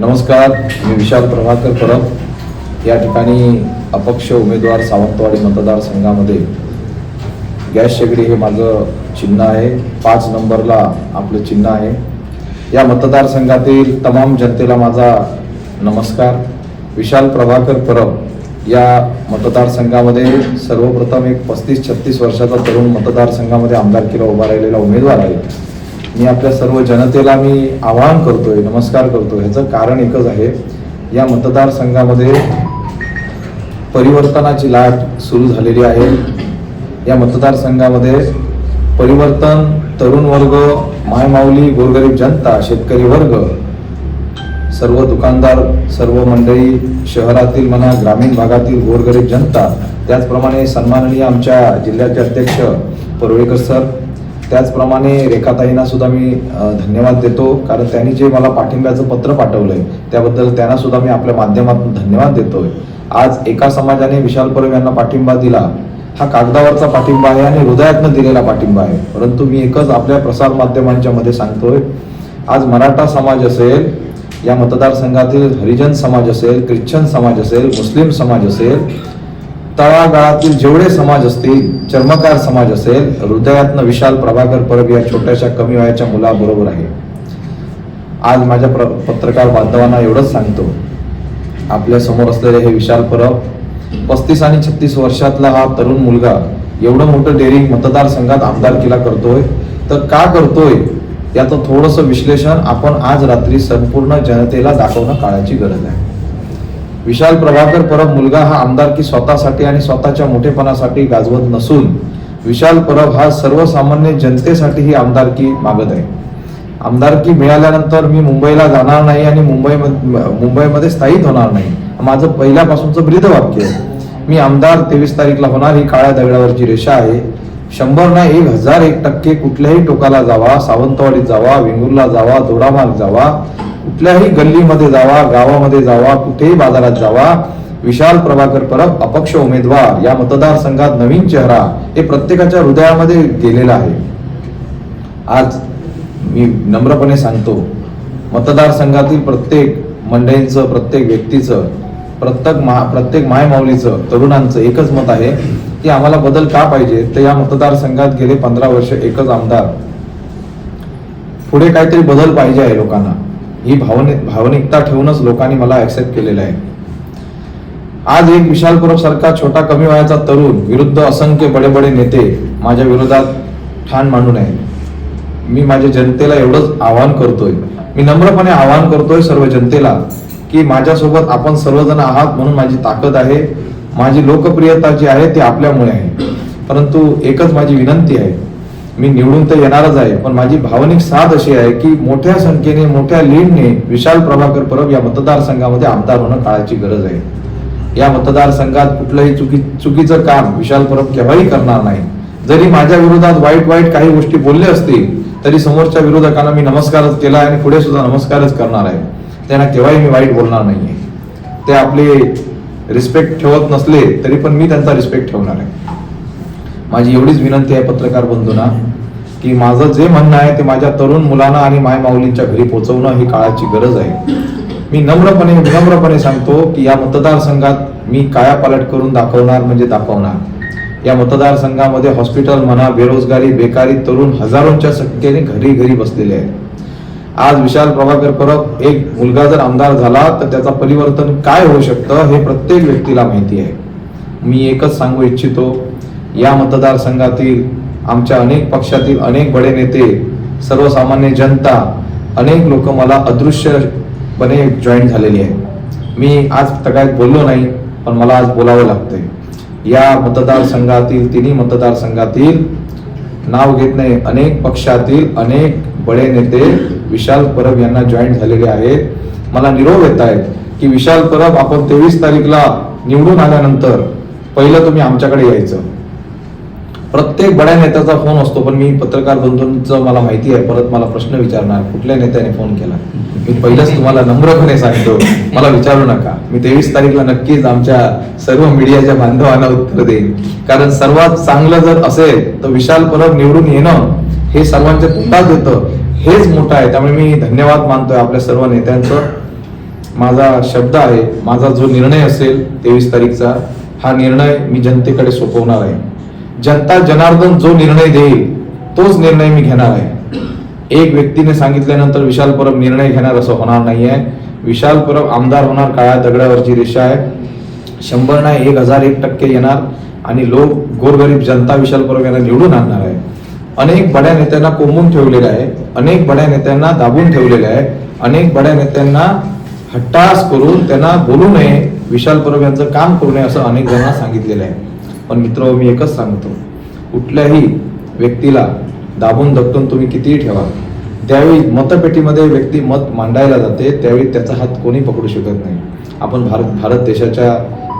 नमस्कार मी विशाल प्रभाकर परब. या ठिकाणी अपक्ष उमेदवार सावंतवाडी मतदारसंघामध्ये गॅस शेगडी हे माझं चिन्ह आहे. पाच नंबरला आपलं चिन्ह आहे. या मतदारसंघातील तमाम जनतेला माझा नमस्कार. विशाल प्रभाकर परब या मतदारसंघामध्ये सर्वप्रथम एक पस्तीस छत्तीस वर्षाचा तरुण मतदारसंघामध्ये आमदारकीला उभा राहिलेला उमेदवार आहे. मी आपल्या सर्व जनतेला मी आवाहन करतोय नमस्कार करतो ह्याचं कारण एकच आहे या मतदारसंघामध्ये परिवर्तनाची लाट सुरू झालेली आहे. या मतदारसंघामध्ये परिवर्तन तरुण वर्ग मायमाऊली गोरगरीब जनता शेतकरी वर्ग सर्व दुकानदार सर्व मंडळी शहरातील म्हणा ग्रामीण भागातील गोरगरीब जनता त्याचप्रमाणे सन्माननीय आमच्या जिल्ह्याचे अध्यक्ष परुळेकर सर त्याचप्रमाणे रेखाताईंना सुद्धा मी धन्यवाद देतो. कारण त्यांनी जे मला पाठिंब्याचं पत्र पाठवलंय त्याबद्दल त्यांना सुद्धा मी आपल्या माध्यमातून धन्यवाद देतोय. आज एका समाजाने विशाल परब यांना पाठिंबा दिला. हा कागदावरचा पाठिंबा आहे आणि हृदयातनं दिलेला पाठिंबा आहे. परंतु मी एकच आपल्या प्रसार माध्यमांच्या मध्ये सांगतोय. आज मराठा समाज असेल या मतदारसंघातील हरिजन समाज असेल ख्रिश्चन समाज असेल मुस्लिम समाज असेल तळागाळातील जेवढे समाज असतील चर्मकार समाज असेल हृदयातनं विशाल प्रभाकर परब या छोट्याशा कमी वयाच्या मुलाबरोबर आहे. आज माझ्या प्र पत्रकार बांधवांना एवढंच सांगतो. आपल्यासमोर असलेले हे विशाल परब पस्तीस आणि छत्तीस वर्षातला हा तरुण मुलगा एवढं मोठं डेअरिंग मतदारसंघात आमदारकीला करतोय. तर का करतोय? याचं थोडंसं विश्लेषण आपण आज रात्री संपूर्ण जनतेला दाखवणं काळाची गरज आहे. विशाल प्रभाकर परब मुलगा हा आमदारकी स्वतःसाठी आणि स्वतःच्या मोठेपणासाठी गाजवत नसून विशाल परब हा सर्वसामान्य जनतेसाठी ही आमदारकी मागत आहे. आमदारकी मिळाल्यानंतर मी मुंबईला जाणार नाही आणि मुंबई मुंबईमध्ये स्थायित होणार नाही. माझं पहिल्यापासूनचं ब्रीदवाक्य आहे. मी आमदार तेवीस तारीखला होणार ही काळ्या दगडावरची रेषा आहे. शंभर ना एक हजार एक टक्के कुठल्याही टोकाला जावा सावंतवाडीत जावा वेंगुर्ला जावा दोडामार्ग जावा. कुठल्याही गल्लीमध्ये जावा गावामध्ये जावा कुठेही बाजारात जावा विशाल प्रभाकर परब अपक्ष उमेदवार या मतदारसंघात नवीन चेहरा हे प्रत्येकाच्या हृदयामध्ये गेलेला आहे. आज मी नम्रपणे सांगतो मतदारसंघातील प्रत्येक मंडळींचं प्रत्येक व्यक्तीचं प्रत्येक मा प्रत्येक मायमाऊलीचं तरुणांचं एकच मत आहे की आम्हाला बदल का पाहिजे? तर या मतदारसंघात गेले पंधरा वर्ष एकच आमदार. पुढे काहीतरी बदल पाहिजे आहे लोकांना. ही भावनिक भावनिकता ठेवूनच लोकांनी मला ऍक्सेप्ट केलेलं आहे. आज एक विशाल परब सारखा छोटा कमी वयाचा तरुण विरुद्ध असंख्य बडे बडे नेते माझ्या विरोधात ठाण मांडून आहे मी माझ्या जनतेला एवढंच आवाहन करतोय. मी नम्रपणे आवाहन करतोय सर्व जनतेला की माझ्यासोबत आपण सर्वजण आहात म्हणून माझी ताकद आहे. माझी लोकप्रियता जी आहे ती आपल्यामुळे आहे. परंतु एकच माझी विनंती आहे. मी निवडून तर येणारच आहे पण माझी भावनिक साथ अशी आहे की मोठ्या संख्येने मोठ्या लीडने विशाल प्रभाकर परब या मतदारसंघामध्ये आमदार होणं काळाची गरज आहे. या मतदारसंघात कुठलंही चुकी चुकीचं काम विशाल परब केव्हाही करणार नाही. जरी माझ्या विरोधात वाईट वाईट काही गोष्टी बोलले असतील तरी समोरच्या विरोधकांना मी नमस्कारच केला आणि पुढे सुद्धा नमस्कारच करणार आहे. त्यांना केव्हाही मी वाईट बोलणार नाहीये. ते आपले रिस्पेक्ट ठेवत नसले तरी पण मी त्यांचा रिस्पेक्ट ठेवणार आहे. माझी एवढीच विनंती आहे पत्रकार बंधूंना. की माझं जे म्हणणं आहे ते माझ्या तरुण मुलांना आणि मायमाऊलींच्या घरी पोहोचवणं ही काळाची गरज आहे. मी नम्रपणे विनम्रपणे सांगतो की या मतदारसंघात मी कायापालट करून दाखवणार म्हणजे दाखवणार. या मतदारसंघामध्ये हॉस्पिटल म्हणा बेरोजगारी बेकारी तरुण हजारोंच्या संख्येने घरी घरी बसलेले आहेत. आज विशाल प्रभाकर परब एक मुलगा जर आमदार झाला तर त्याचा परिवर्तन काय होऊ शकतं हे प्रत्येक व्यक्तीला माहिती आहे. मी एकच सांगू इच्छितो या मतदारसंघातील आमच्या अनेक पक्षातील अनेक बडे नेते सर्वसामान्य जनता अनेक लोक मला अदृश्यपणे जॉईन झालेली आहे मी आज तगायत बोललो नाही पण मला आज बोलावं लागतंय. या मतदारसंघातील तिन्ही मतदारसंघातील नाव घेत नाही अनेक पक्षातील अनेक बडे नेते विशाल परब यांना जॉईन झालेले आहेत. मला निरोप येत आहेत की विशाल परब आपण तेवीस तारीखला निवडून आल्यानंतर पहिलं तुम्ही आमच्याकडे यायचं. प्रत्येक बड्या नेत्याचा फोन असतो पण मी पत्रकार बंधूंचं मला माहिती आहे. परत मला प्रश्न विचारणार कुठल्या नेत्याने फोन केला? मी पहिलंच तुम्हाला नम्रपणे सांगतो मला विचारू नका. मी तेवीस तारीखला नक्कीच आमच्या सर्व मीडियाच्या बांधवांना उत्तर देईन. कारण सर्वात चांगलं जर असेल तर विशाल परब निवडून येणं हे सर्वांच्या तोंडात येतं. हेच मोठं आहे. त्यामुळे मी धन्यवाद मानतोय आपल्या सर्व नेत्यांचं. माझा शब्द आहे माझा जो निर्णय असेल तेवीस तारीखचा हा निर्णय मी जनतेकडे सोपवणार आहे. जनता जनार्दन जो निर्णय देईल तोच निर्णय मी घेणार आहे. एक व्यक्तीने सांगितल्यानंतर विशाल परब निर्णय घेणार असं होणार नाही आहे विशाल परब आमदार होणार काळ्या दगडावरची रेषा आहे. शंभर नाही एक हजार एक टक्के येणार आणि लोक गोरगरीब जनता विशाल परब यांना निवडून आणणार आहे. अनेक बड्या नेत्यांना कोंबून ठेवलेलं आहे. अनेक बड्या नेत्यांना दाबून ठेवलेलं आहे. अनेक बड्या नेत्यांना हट्टास करून त्यांना बोलू नये. विशाल परब यांचं काम करू नये असं अनेक जणांना सांगितलेलं आहे. पण मित्र मी एकच सांगतो. कुठल्याही व्यक्तीला दाबून दबटून तुम्ही कितीही ठेवा. त्यावेळी मतपेटीमध्ये व्यक्ती मत मांडायला जाते त्यावेळी त्याचा हात कोणी पकडू शकत नाही. आपण भारत भारत देशाच्या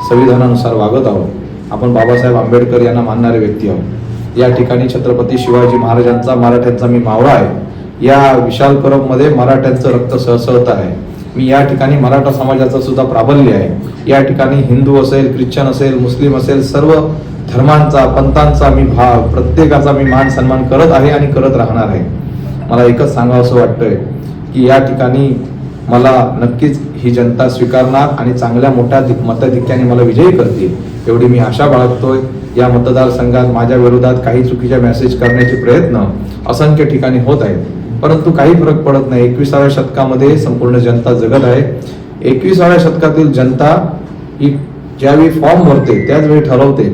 संविधानानुसार वागत आहोत. आपण बाबासाहेब आंबेडकर यांना मानणारे व्यक्ती आहोत. या ठिकाणी छत्रपती शिवाजी महाराजांचा मराठ्यांचा मी मावळा आहे. या विशाल परबमध्ये मराठ्यांचं रक्त सहसळत आहे. मी या ठिकाणी मराठा समाजाचं सुद्धा प्राबल्य आहे. या ठिकाणी हिंदू असेल ख्रिश्चन असेल मुस्लिम असेल सर्व धर्मांचा पंथांचा मी भाव प्रत्येकाचा मी मान सन्मान करत आहे आणि करत राहणार आहे. मला एकच सांगावं असं वाटतंय की या ठिकाणी मला नक्कीच ही जनता स्वीकारणार आणि चांगल्या मोठ्या मताधिक्याने मला विजयी करतील एवढी मी आशा बाळगतोय. या मतदारसंघात माझ्या विरोधात काही चुकीच्या मेसेज करण्याचे प्रयत्न असंख्य ठिकाणी होत आहेत. परंतु काही फरक पडत नाही. एकविसाव्या शतकामध्ये संपूर्ण जनता जगत आहे. एकविसाव्या शतकातील जनता ही ज्यावेळी फॉर्म भरते त्याच वेळी ठरवते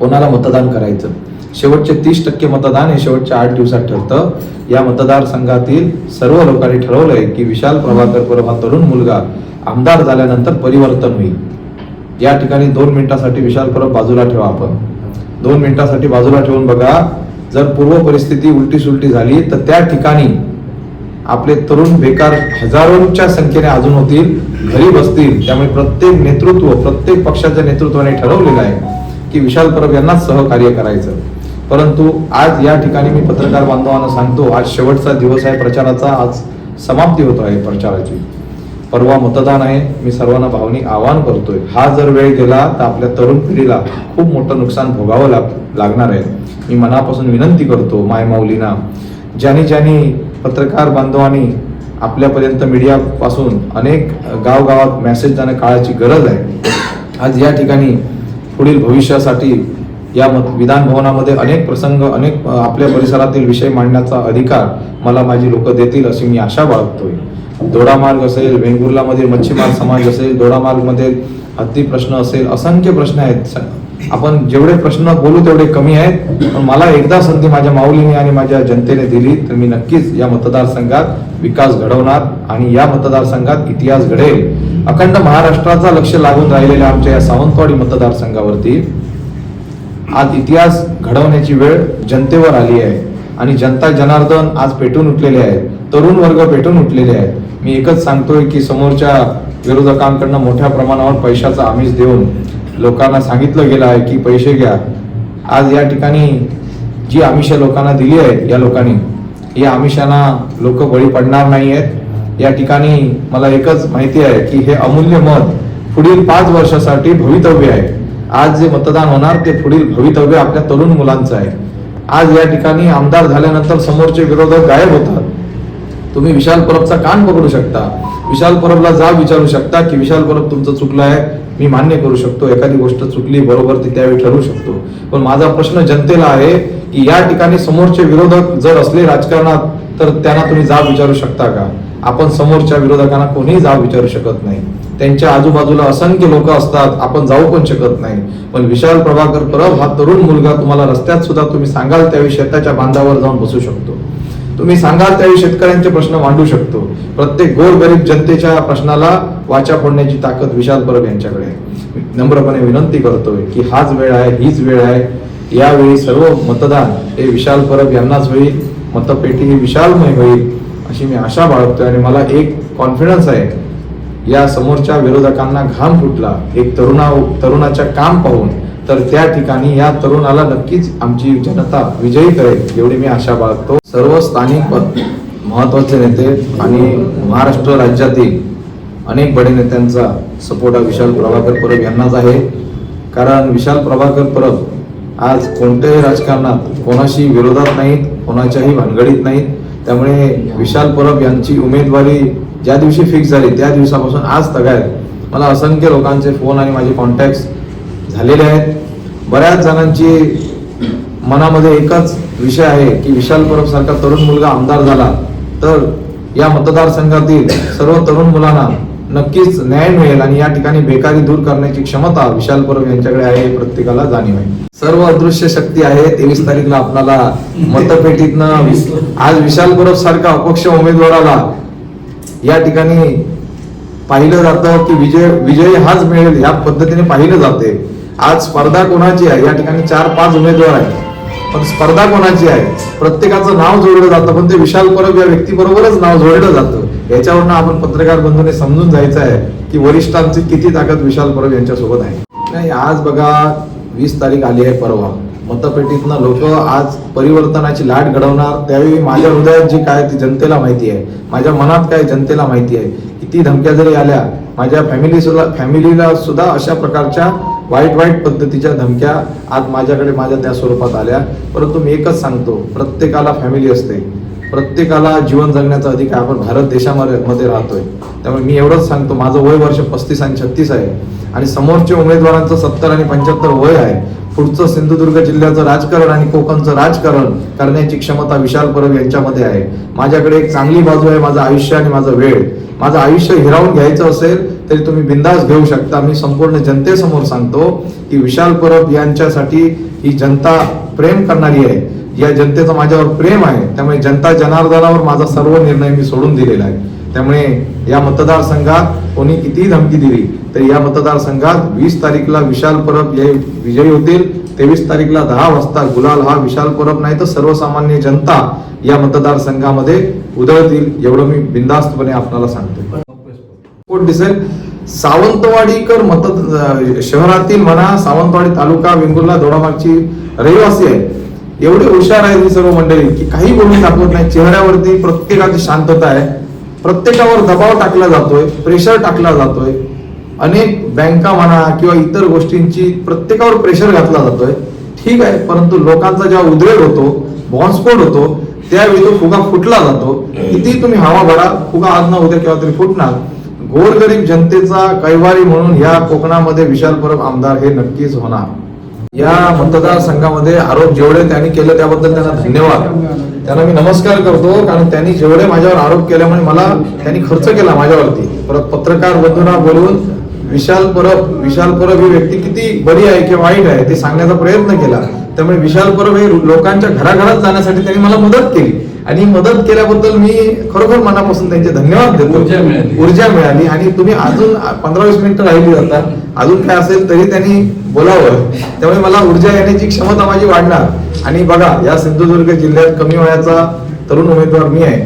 कोणाला मतदान करायचं. शेवटचे तीस टक्के मतदान हे शेवटच्या आठ दिवसात ठरतं. या मतदारसंघातील सर्व लोकांनी ठरवलंय की विशाल प्रभाकर परब हा तरुण मुलगा आमदार झाल्यानंतर परिवर्तन होईल. या ठिकाणी दोन मिनिटासाठी विशाल परब बाजूला ठेवा आपण. दोन मिनिटासाठी बाजूला ठेवून बघा जर पूर्व परिस्थिती उलटी सुलटी झाली तर त्या ठिकाणी आपले तरुण बेकार हजारोंच्या संख्येने अजून होतील घरी बसतील त्यामुळे प्रत्येक नेतृत्व प्रत्येक पक्षाच्या नेतृत्वाने ठरवलेलं आहे की विशाल परब यांना सहकार्य करायचं. परंतु आज या ठिकाणी मी पत्रकार बांधवांना सांगतो आज शेवटचा दिवस आहे प्रचाराचा आज समाप्ती होत आहे प्रचाराची. परवा मतदान आहे मी सर्वांना भावनिक आवाहन करतोय. हा जर वेळ गेला तर आपल्या तरुण पिढीला खूप मोठं नुकसान भोगावं लाग लागणार आहे. मी मनापासून विनंती करतो माय माऊलीना ज्यांनी ज्यांनी पत्रकार बांधवांनी आपल्यापर्यंत मीडियापासून अनेक गावगावात मेसेज जाणं काळाची गरज आहे. आज या ठिकाणी पुढील भविष्यासाठी या विधानभवनामध्ये अनेक प्रसंग अनेक आपल्या परिसरातील विषय मांडण्याचा अधिकार मला माझी लोक देतील अशी मी आशा बाळगतोय. दोडामार्ग असेल वेंगुर्लामधील मच्छीमार समाज असेल दोडामार्गमध्ये हत्ती प्रश्न असेल असंख्य प्रश्न आहेत. आपण जेवढे प्रश्न बोलू तेवढे कमी आहेत. पण मला एकदा संधी माझ्या माऊलीने आणि माझ्या जनतेने दिली तर मी नक्कीच या मतदारसंघात विकास घडवणार आणि या मतदारसंघात इतिहास घडेल. अखंड महाराष्ट्राचा लक्ष लागून राहिलेल्या आमच्या या सावंतवाडी मतदारसंघावरती आज इतिहास घडवण्याची वेळ जनतेवर आली आहे आणि जनता जनार्दन आज पेटून उठलेले आहेत. तरुण वर्ग पेटून उठलेले आहेत. मी एकच सांगतोय की समोरच्या विरोधकांकडनं मोठ्या प्रमाणावर पैशाचा आमिष देऊन लोकांना सांगितलं गेलं आहे की पैसे घ्या. आज या ठिकाणी जी आमिष लोकांना दिली आहेत या लोकांनी या आमिषांना लोक बळी पडणार नाही आहेत या ठिकाणी मला एकच माहिती आहे की हे अमूल्य मत पुढील पाच वर्षासाठी भवितव्य आहे. आज जे मतदान होणार ते पुढील भवितव्य आपल्या तरुण मुलांचं आहे. आज या ठिकाणी आमदार झाल्यानंतर समोरचे विरोधक गायब होतात. तुम्ही विशाल परबचा कान पकडू शकता. विशाल परबला जा विचारू शकता की विशाल परब तुमचं चुकलं आहे. मी मान्य करू शकतो एखादी गोष्ट चुकली बरोबर ती त्यावेळी ठरवू शकतो. पण माझा प्रश्न जनतेला आहे की या ठिकाणी समोरचे विरोधक जर असले राजकारणात तर त्यांना तुम्ही जाब विचारू शकता का? आपण समोरच्या विरोधकांना कोणीही जाब विचारू शकत नाही. त्यांच्या आजूबाजूला असंख्य लोक असतात आपण जाऊ पण शकत नाही. पण विशाल प्रभाकर परब हा तरुण मुलगा तुम्हाला रस्त्यात सुद्धा तुम्ही सांगाल त्यावेळी शेताच्या बांधावर जाऊन बसू शकतो. तुम्ही सांगाल त्यावेळी शेतकऱ्यांचे प्रश्न मांडू शकतो. प्रत्येक गोरगरीब जनतेच्या प्रश्नाला वाचा फोडण्याची ताकद विशाल परब यांच्याकडे आहे. नम्रपणे विनंती करतोय की हाच वेळ आहे हीच वेळ आहे. यावेळी सर्व मतदान हे विशाल परब यांनाच होईल मतपेटी ही विशालमय होईल अशी मी आशा बाळगतोय आणि मला एक कॉन्फिडन्स आहे. या समोरच्या विरोधकांना घाम फुटला. एक तरुणा तरुणाच्या काम पाहून तर त्या ठिकाणी या तरुणाला नक्कीच आमची जनता विजयी करेल एवढी मी आशा बाळगतो. सर्व स्थानिक प- महत्त्वाचे नेते आणि महाराष्ट्र राज्यातील अनेक बडे नेत्यांचा सपोर्ट हा विशाल प्रभाकर परब यांनाच आहे. कारण विशाल प्रभाकर परब आज कोणत्याही राजकारणात कोणाशी विरोधात नाहीत कोणाच्याही भानगडीत नाहीत. त्यामुळे विशाल परब यांची उमेदवारी ज्या दिवशी फिक्स झाली त्या दिवसापासून आज तगायत मला असंख्य लोकांचे फोन आणि माझे कॉन्टॅक्ट झालेले आहेत. बऱ्याच जणांची मनामध्ये एकच विषय आहे की विशाल परब सारखा तरुण मुलगा आमदार झाला तर या मतदारसंघातील सर्व तरुण मुलांना नक्कीच न्याय मिळेल आणि या ठिकाणी बेकारी दूर करण्याची क्षमता विशाल परब यांच्याकडे आहे प्रत्येकाला जाणीव आहे. सर्व अदृश्य शक्ती आहे. तेवीस तारीखला आपल्याला मतपेटीतनं आज विशाल परब सारखा अपक्ष उमेदवाराला या ठिकाणी पाहिलं जातं की विजय विजय हाच मिळेल ह्या पद्धतीने पाहिलं जाते. आज स्पर्धा कोणाची आहे? या ठिकाणी चार पाच उमेदवार आहेत. पण स्पर्धा कोणाची आहे? प्रत्येकाचं नाव जोडलं जातं पण ते विशाल परब या व्यक्तीबरोबरच नाव जोडलं जातं. याच्यावरनं आपण पत्रकार बंधूने समजून जायचं आहे की वरिष्ठांची किती ताकद विशाल परब यांच्यासोबत आहे. नाही आज बघा वीस तारीख आली आहे परवा. मतपेटीतनं लोक आज परिवर्तनाची लाट घडवणार. त्यावेळी माझ्या हृदयात जी काय ती जनतेला माहिती आहे. माझ्या मनात काय जनतेला माहिती आहे. किती धमक्या जरी आल्या माझ्या फॅमिली सुद्धा फॅमिलीला सुद्धा अशा प्रकारच्या वाईट वाईट पद्धतीच्या धमक्या आज माझ्याकडे माझ्या त्या स्वरूपात आल्या. परंतु मी एकच सांगतो प्रत्येकाला फॅमिली असते. प्रत्येकाला जीवन जगण्याचा अधिकार आपण भारत देशामध्ये मध्ये राहतोय. त्यामुळे मी एवढंच सांगतो माझं वय वर्ष पस्तीस आणि छत्तीस आहे. आणि समोरच्या उमेदवारांचं सत्तर आणि पंच्याहत्तर वय आहे. पुढचं सिंधुदुर्ग जिल्ह्याचं राजकारण आणि कोकणचं राजकारण करण्याची क्षमता विशाल परब यांच्यामध्ये आहे. माझ्याकडे एक चांगली बाजू आहे माझं आयुष्य आणि माझा वेळ. माझं आयुष्य हिरावून घ्यायचं असेल तरी तुम्ही बिंदास घेऊ शकता. मी संपूर्ण जनतेसमोर सांगतो की विशाल परब यांच्यासाठी ही जनता प्रेम करणारी आहे. या जनतेचं माझ्यावर प्रेम आहे. त्यामुळे जनता जनार्दनावर माझा सर्व निर्णय मी सोडून दिलेला आहे. त्यामुळे या मतदारसंघात कोणी कितीही धमकी दिली तरी या मतदारसंघात वीस तारीखला विशाल परब हे विजयी होतील. तेवीस तारीखला दहा वाजता गुलाल हा विशाल परब नाही तर सर्वसामान्य जनता या मतदारसंघामध्ये उधळतील एवढं मी बिंदास्तपणे आपल्याला सांगतो. कोट दिसेल? सावंतवाडीकर मत शहरातील म्हणा सावंतवाडी तालुका वेंगुर्ला दोडामागची रहिवासी आहे. एवढी हुशार आहे ही सर्व मंडळी की काही बोलून दाखवत नाही. चेहऱ्यावरती प्रत्येकाची शांतता आहे. प्रत्येकावर दबाव टाकला जातोय प्रेशर टाकला जातोय. अनेक बँका म्हणा किंवा इतर गोष्टींची प्रत्येकावर प्रेशर घातला जातोय. ठीक आहे परंतु लोकांचा जेव्हा उद्रेक होतो बॉम्बस्फोट होतो त्यावेळी तो फुगा फुटला जातो. किती तुम्ही हवा भरा फुगा आज ना उद्या केव्हा तरी फुटणार. गोरगरीब जनतेचा कैवारी म्हणून या कोकणामध्ये विशाल परब आमदार हे नक्कीच होणार. या मतदारसंघामध्ये आरोप जेवढे त्यांनी केले त्याबद्दल त्यांना धन्यवाद. त्यांना मी नमस्कार करतो कारण त्यांनी जेवढे माझ्यावर आरोप केल्यामुळे मला त्यांनी खर्च केला माझ्यावरती. परत पत्रकार बंधूंना बोलून विशाल परब विशाल परब ही व्यक्ती किती बरी आहे किंवा वाईट आहे ते सांगण्याचा प्रयत्न केला. त्यामुळे विशाल परब हे लोकांच्या घराघरात जाण्यासाठी त्यांनी मला मदत केली. आणि मदत केल्याबद्दल मी खरोखर मनापासून त्यांचे धन्यवाद देतो. ऊर्जा मिळाली. आणि तुम्ही अजून पंधरा वीस मिनिटं राहिली जाता अजून काय असेल तरी त्यांनी बोलावं. त्यामुळे मला ऊर्जा येण्याची क्षमता माझी वाढणार. आणि बघा या सिंधुदुर्ग जिल्ह्यात कमी वयाचा तरुण उमेदवार मी आहे.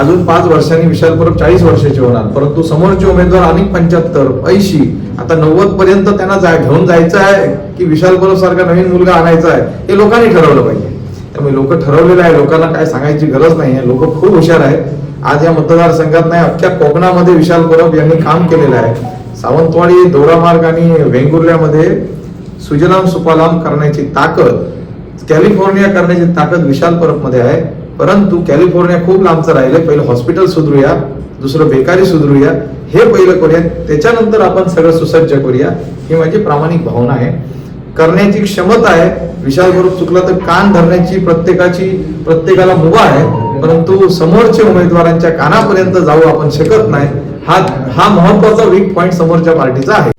अजून पाच वर्षांनी विशाल परब चाळीस वर्षाचे होणार. परंतु समोरचे उमेदवार अनेक पंच्याहत्तर ऐंशी आता नव्वद पर्यंत त्यांना जाय घेऊन जायचं आहे की विशाल परब सारखा नवीन मुलगा आणायचा आहे हे लोकांनी ठरवलं पाहिजे. त्यामुळे लोक ठरवलेलं आहे लोकांना काय सांगायची गरज नाही आहे. लोक खूप हुशार आहेत. आज या मतदारसंघात नाही अख्ख्या कोकणामध्ये विशाल परब यांनी काम केलेलं आहे. सावंतवाडी दोरामार्ग आणि वेंगुर्ल्यामध्ये सुजलाम सुपालाम करण्याची ताकद कॅलिफोर्निया करण्याची ताकद विशाल परबमध्ये आहे. परंतु कॅलिफोर्निया खूप लांबचं राहिले पहिलं हॉस्पिटल सुधरूया दुसरं बेकारी सुधरूया हे पहिलं करूया. त्याच्यानंतर आपण सगळं सुसज्ज करूया. ही माझी प्रामाणिक भावना आहे. करण्याची क्षमता आहे. विशाल बरोबर चुकला तर कान धरण्याची प्रत्येकाची प्रत्येकाला मुभा आहे. परंतु समोरच्या उमेदवारांच्या कानापर्यंत जाऊ आपण शकत नाही. हा हा महत्त्वाचा वीक पॉईंट समोरच्या पार्टीचा आहे.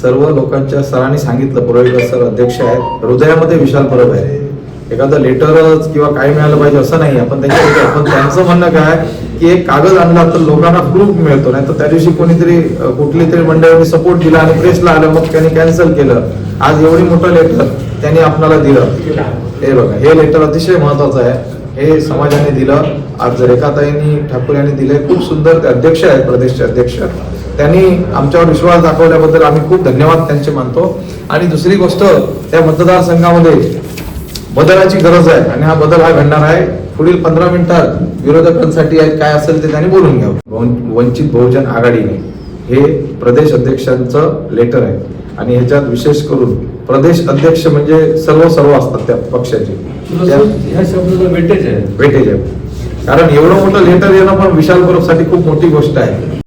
सर्व लोकांच्या सरांनी सांगितलं पुरवठा सर अध्यक्ष आहेत. हृदयामध्ये विशाल परब आहे. एखादं लेटरच किंवा काय मिळालं पाहिजे असं नाही आपण त्यांच्या आपण त्यांचं म्हणणं काय की एक कागद आणला तर लोकांना प्रूफ मिळतो नाही तर त्या दिवशी कोणीतरी कुठली तरी मंडळाने सपोर्ट दिला आणि प्रेसला आलं मग त्यांनी कॅन्सल केलं. आज एवढी मोठं लेटर त्यांनी आपल्याला दिलं. हे बघा हे लेटर अतिशय महत्वाचं आहे. हे समाजाने दिलं. आज रेखाताईंनी ठाकूर यांनी दिले. खूप सुंदर ते अध्यक्ष आहेत प्रदेशचे अध्यक्ष. त्यांनी आमच्यावर विश्वास दाखवल्याबद्दल आम्ही खूप धन्यवाद त्यांचे मानतो. आणि दुसरी गोष्ट त्या मतदारसंघामध्ये बदलाची गरज आहे. आणि हा बदल हा घडणार आहे. पुढील पंधरा मिनिटात विरोधकांसाठी काय असेल ते त्यांनी बोलून घ्यावं. वंचित बहुजन आघाडीने हे प्रदेश अध्यक्षांचं लेटर आहे. आणि ह्याच्यात विशेष करून प्रदेश अध्यक्ष म्हणजे सर्व सर्व असतात त्या पक्षाचे. वेटेज आहे. वेटेज आहे. कारण एवढं मोठं लेटर येणं पण विशाल परबसाठी खूप मोठी गोष्ट आहे.